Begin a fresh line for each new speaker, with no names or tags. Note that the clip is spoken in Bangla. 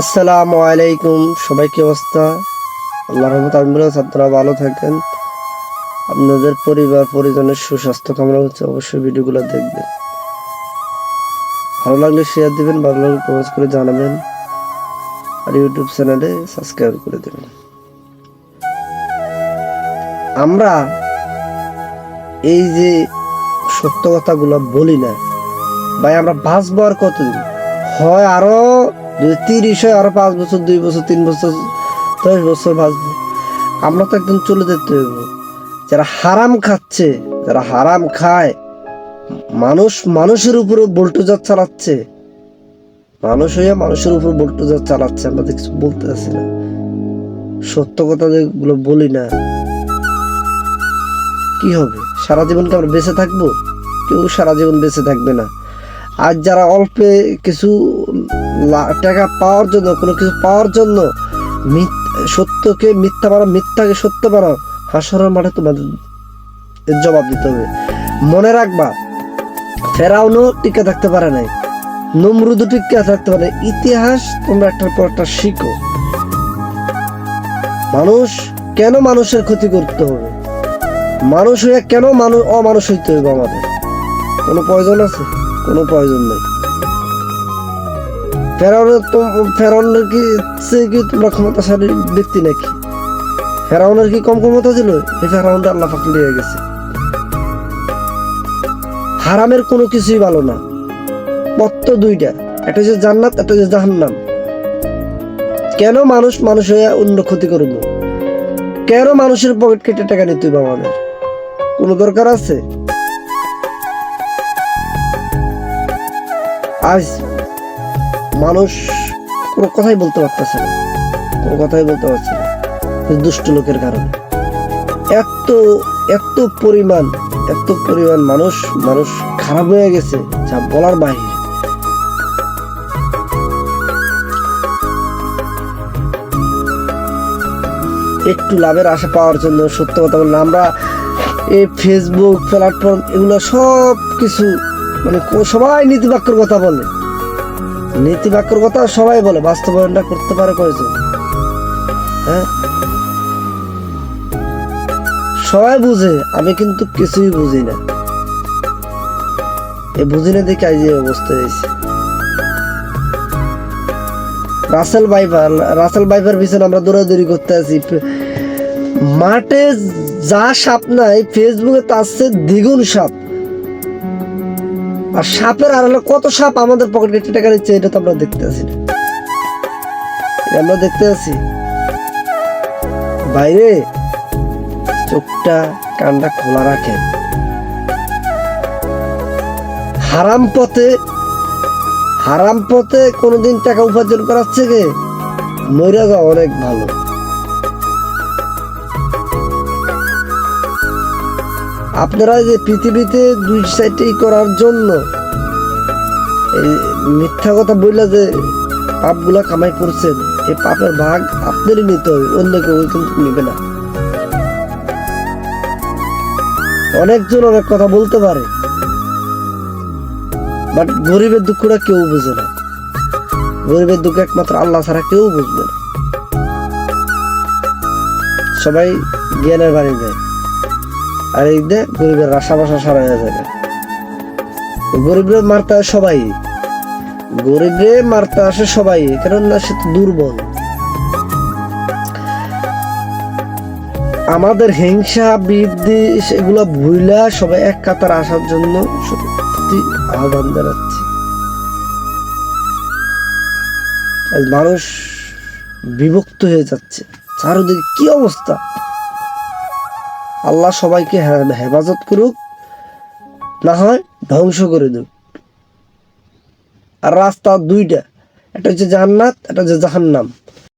আসসালামু আলাইকুম। সবাই কি অবস্থা? আল্লাহ রহমত আমি ছাত্ররা ভালো থাকেন। আপনাদের পরিবার, পরিজনের সুস্বাস্থ্য কামনা হচ্ছে অবশ্যই ভিডিওগুলো দেখবেন। ভালো লাগলে শেয়ার দিবেন, ভালো লাগলে কমেন্ট করে জানাবেন। আর ইউটিউব চ্যানেলে সাবস্ক্রাইব করে দেবেন। আমরা এই যে সত্য কথাগুলো বলি না, ভাই, আমরা বাঁচবো আর কতদিন? হয় আরও যদি তিরিশ হয় আরও পাঁচ বছর, দুই বছর, তিন বছর, দশ বছর বাঁচবো আমরা তো একদম চলে যেতে হইব। যারা হারাম খাচ্ছে, যারা হারাম খায়, মানুষ মানুষের উপরে বোল্টোজার চালাচ্ছে, মানুষ হইয়া মানুষের উপর বোল্টোজার চালাচ্ছে, আমরা কিছু বলতে পারছি না। সত্য কথা যেগুলো বলি না। কি হবে? সারা জীবন কি আমরা বেঁচে থাকব? কেউ সারা জীবন বেঁচে থাকবে না। আর যারা অল্পে কিছু টাকা পাওয়ার জন্য, কোনো কিছু পাওয়ার জন্য সত্যকে মিথ্যা বানাও, মিথ্যাকে সত্য বানাও, হাসরের মাঠে তোমাদের জবাব দিতে হবে। মনে রাখবা, ফেরাউনও টিকে থাকতে পারে নাই, নমরুদও টিকে থাকতে পারে ইতিহাস তোমরা একটার পর একটা শিখো। মানুষ কেন মানুষের ক্ষতি করতে হবে? মানুষ হয়ে কেন মানুষ অমানুষ হইতে হবে আমাদের? কোনো প্রয়োজন আছে? কোনো প্রয়োজন নেই। ফেরাউনের তো ফেরাউনের কি সে কি তোমরা ক্ষমতাশালী ব্যক্তি নাকি? ফেরাউনের কি কম ক্ষমতা ছিল? এই আল্লাহ পাক লিয়ে গেছে। হারামের কোনো কিছুই ভালো না। পথ দুইটা, একটা যে জান্নাত, একটা যে জাহান্নাম। কেন মানুষ মানুষ হয়ে অন্য ক্ষতি করব কেন মানুষের পকেট কেটে টাকা নিতে হবে আমাদের? কোনো দরকার আছে? আজ মানুষ কোনো কথাই বলতে পারতেছে না। কোনো কথাই বলতে পারছে না। দুষ্ট লোকের কারণে। এত এত পরিমাণ এত পরিমাণ মানুষ মানুষ খারাপ হয়ে গেছে যা বলার বাহিরে একটু লাভের আশা পাওয়ার জন্য সত্য কথা বললাম। আমরা এই ফেসবুক প্ল্যাটফর্ম এগুলো সব কিছু মানে সবাই নীতিবাক্যর কথা বলে। নীতিবাক্যর কথা সবাই বলে, বাস্তবায়নটা করতে পারে কয়জন? হ্যাঁ? সবাই বুঝে, আমি কিন্তু কিছুই বুঝি না। এ বুঝি না দেখে আজ অবস্থা হয়েছে। রাসেল বাইপার রাসেল বাইপার পিছনে আমরা দৌড়াদৌড়ি করতে আছি। মাঠে যা সাপ নাই ফেসবুকে তার চেয়ে দ্বিগুণ সাপ। আর সাপের আড়ালে কত সাপ আমাদের পকেট কেটে টাকা নিচ্ছে, এটা তো আমরা দেখতে আছি আমরা দেখতে আছি। বাইরে চোখটা, কানটা খোলা রাখেন। হারাম পথে হারাম পথে কোনোদিন টাকা উপার্জন করার থেকে মইরা যাওয়া অনেক ভালো। আপনারা যে পৃথিবীতে দুই সাইডেই করার জন্য এই মিথ্যা কথা বললে যে পাপগুলা কামাই করছেন এই পাপের ভাগ আপনারই নিতে হবে, অন্য কেউ কিন্তু নিবে না। অনেকজন অনেক কথা বলতে পারে বাট গরিবের দুঃখটা কেউ বুঝে না। গরিবের দুঃখ একমাত্র আল্লাহ ছাড়া কেউ বুঝবে না। সবাই জ্ঞানের বাড়ি দেয়। আর এই দে গরিবের আশা বাসা সারা হয়ে যাবে। গরিবরে মারতে হয় সবাই। গরিবরে মারতে আসে সবাই কারণ না সে তো দুর্বল। আমাদের হিংসা বৃদ্ধি সেগুলো ভুইলা সবাই এক কাতার আসার জন্য সত্যি আহ্বান জানাচ্ছি। মানুষ বিভক্ত হয়ে যাচ্ছে। চারদিকে কি অবস্থা? আল্লাহ সবাইকে হেফাজত করুক, না হয় ধ্বংস করে দেব আর রাস্তা দুইটা, একটা হচ্ছে জান্নাত, একটা হচ্ছে জাহান্নাম।